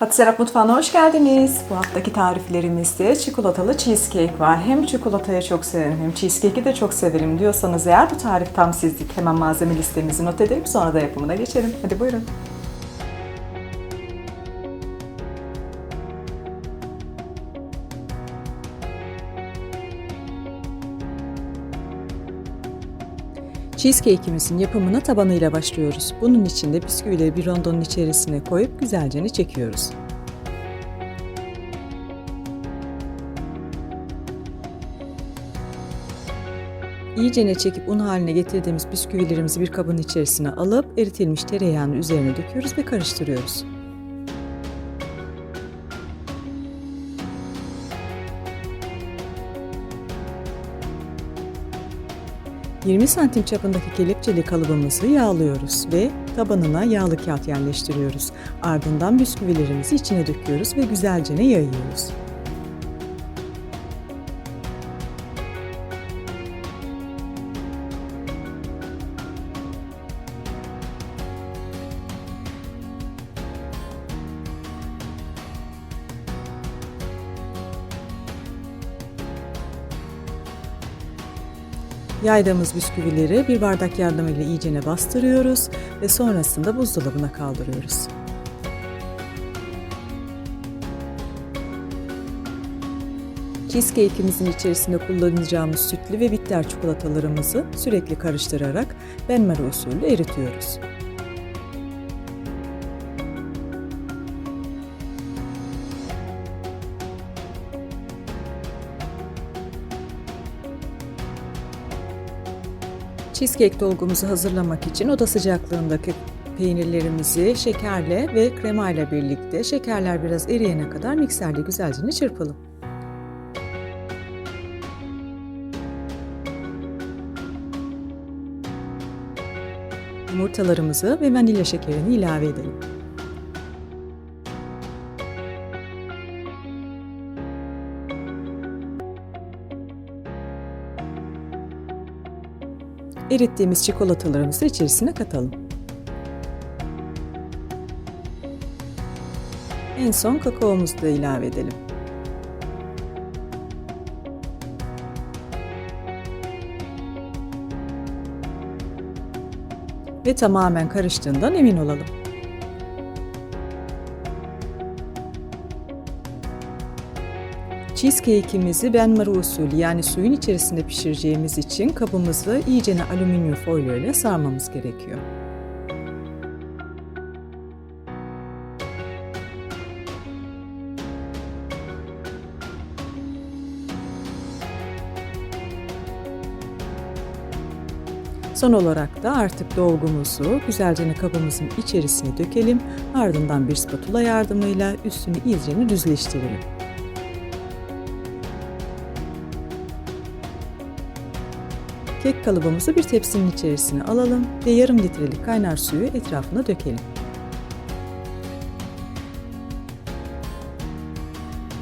Fatih Mutfağı'na hoş geldiniz. Bu haftaki tariflerimizde çikolatalı cheesecake var. Hem çikolatayı çok severim hem cheesecake'i de çok severim diyorsanız eğer bu tarif tam sizlik. Hemen malzeme listemizi not edelim sonra da yapımına geçelim. Hadi buyurun. Cheesecake'imizin yapımına tabanıyla başlıyoruz. Bunun için de bisküvileri bir rondonun içerisine koyup güzelce çekiyoruz. İyicene çekip un haline getirdiğimiz bisküvilerimizi bir kabın içerisine alıp eritilmiş tereyağını üzerine döküyoruz ve karıştırıyoruz. ...20 santim çapındaki kelepçeli kalıbımızı yağlıyoruz ve tabanına yağlı kağıt yerleştiriyoruz. Ardından bisküvilerimizi içine döküyoruz ve güzelce yayıyoruz. Yaydığımız bisküvileri bir bardak yardımıyla iyicene bastırıyoruz ve sonrasında buzdolabına kaldırıyoruz. Cheesecake'imizin içerisinde kullanacağımız sütlü ve bitter çikolatalarımızı sürekli karıştırarak benmari usulü eritiyoruz. Cheesecake dolgumuzu hazırlamak için oda sıcaklığındaki peynirlerimizi şekerle ve krema ile birlikte şekerler biraz eriyene kadar mikserde güzelce çırpalım. Yumurtalarımızı ve vanilya şekerini ilave edelim. Erittiğimiz çikolatalarımızı içerisine katalım. En son kakaomuzu da ilave edelim. Ve tamamen karıştığından emin olalım. Cheesecake'imizi benmari usulü yani suyun içerisinde pişireceğimiz için kabımızı iyicene alüminyum folyo ile sarmamız gerekiyor. Son olarak da artık dolgumuzu güzelce kabımızın içerisine dökelim. Ardından bir spatula yardımıyla üstünü iyicene düzleştirelim. Kek kalıbımızı bir tepsinin içerisine alalım ve yarım litrelik kaynar suyu etrafına dökelim.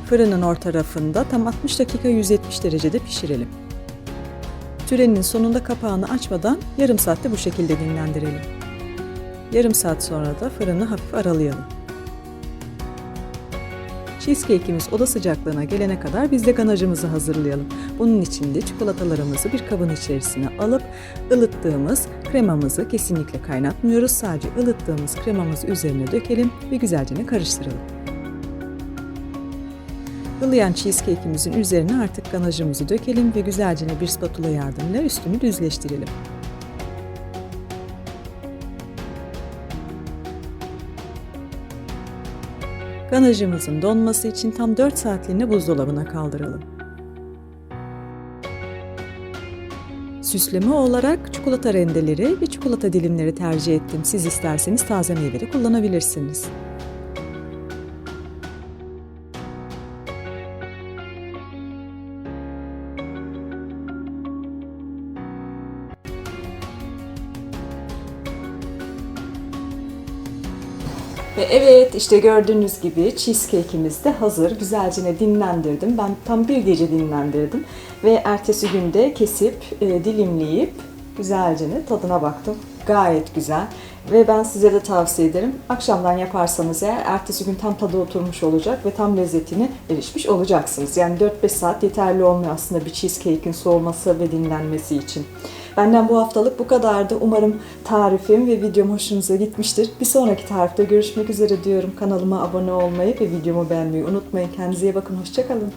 Fırının orta rafında tam 60 dakika 170 derecede pişirelim. Türenin sonunda kapağını açmadan yarım saatte bu şekilde dinlendirelim. Yarım saat sonra da fırını hafif aralayalım. Cheesecake'imiz oda sıcaklığına gelene kadar biz de ganajımızı hazırlayalım. Bunun için de çikolatalarımızı bir kabın içerisine alıp ılıttığımız kremamızı kesinlikle kaynatmıyoruz. Sadece ılıttığımız kremamızı üzerine dökelim ve güzelce karıştıralım. Ilıyan cheesecake'imizin üzerine artık ganajımızı dökelim ve güzelce bir spatula yardımıyla üstünü düzleştirelim. Ganajımızın donması için tam 4 saatliğine buzdolabına kaldıralım. Süsleme olarak çikolata rendeleri ve çikolata dilimleri tercih ettim. Siz isterseniz taze meyve kullanabilirsiniz. Ve evet işte gördüğünüz gibi cheesecake'imiz de hazır. Güzelce dinlendirdim. Ben tam bir gece dinlendirdim. Ve ertesi günde kesip, e, dilimleyip Güzelce tadına baktım. Gayet güzel. Ve ben size de tavsiye ederim. Akşamdan yaparsanız eğer ertesi gün tam tadı oturmuş olacak ve tam lezzetine erişmiş olacaksınız. Yani 4-5 saat yeterli olmuyor aslında bir cheesecake'in soğuması ve dinlenmesi için. Benden bu haftalık bu kadardı. Umarım tarifim ve videom hoşunuza gitmiştir. Bir sonraki tarifte görüşmek üzere diyorum. Kanalıma abone olmayı ve videomu beğenmeyi unutmayın. Kendinize iyi bakın. Hoşçakalın.